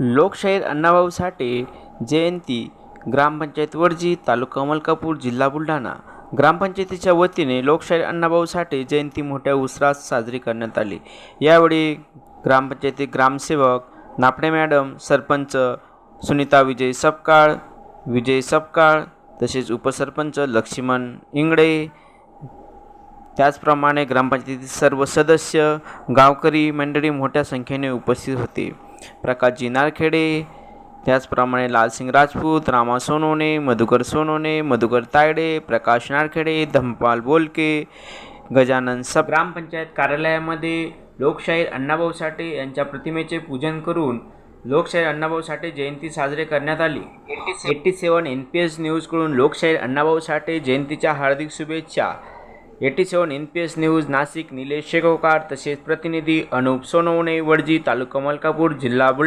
लोकशाहीर अण्णाभाऊ साठे जयंती ग्रामपंचायत वडजी तालुका मलकापूर जिल्हा बुलढाणा. ग्रामपंचायतीच्या वतीने लोकशाहीर अण्णाभाऊ साठे जयंती मोठ्या उत्साहात साजरी करण्यात आली. यावेळी ग्रामपंचायती ग्रामसेवक नापणे मॅडम सरपंच सुनीता विजय सपकाळ विजय सपकाळ तसेच उपसरपंच लक्ष्मण इंगळे त्याचप्रमाणे ग्रामपंचायतीतील सर्व सदस्य गावकरी मंडळी मोठ्या संख्येने उपस्थित होते. प्रकाशजी नारखेडे. त्याचप्रमाणे लालसिंग राजपूत रामा सोनवणे मधुकर सोनवणे मधुकर तायडे प्रकाश नारखेडे धमपाल बोलके गजानन सब ग्रामपंचायत कार्यालयामध्ये लोकशाहीर अण्णाभाऊ साठे यांच्या प्रतिमेचे पूजन करून लोकशाहीर अण्णाभाऊ साठे जयंती साजरी करण्यात आली. Eighty seven N P S न्यूजकडून लोकशाहीर अण्णाभाऊ साठे जयंतीच्या हार्दिक शुभेच्छा. Eighty seven N P S news Nashik Nilesh Shegaokar तसेच प्रतिनिधी अनुप सोनवणे वडजी तालुका मलकापूर जिल्हा बुल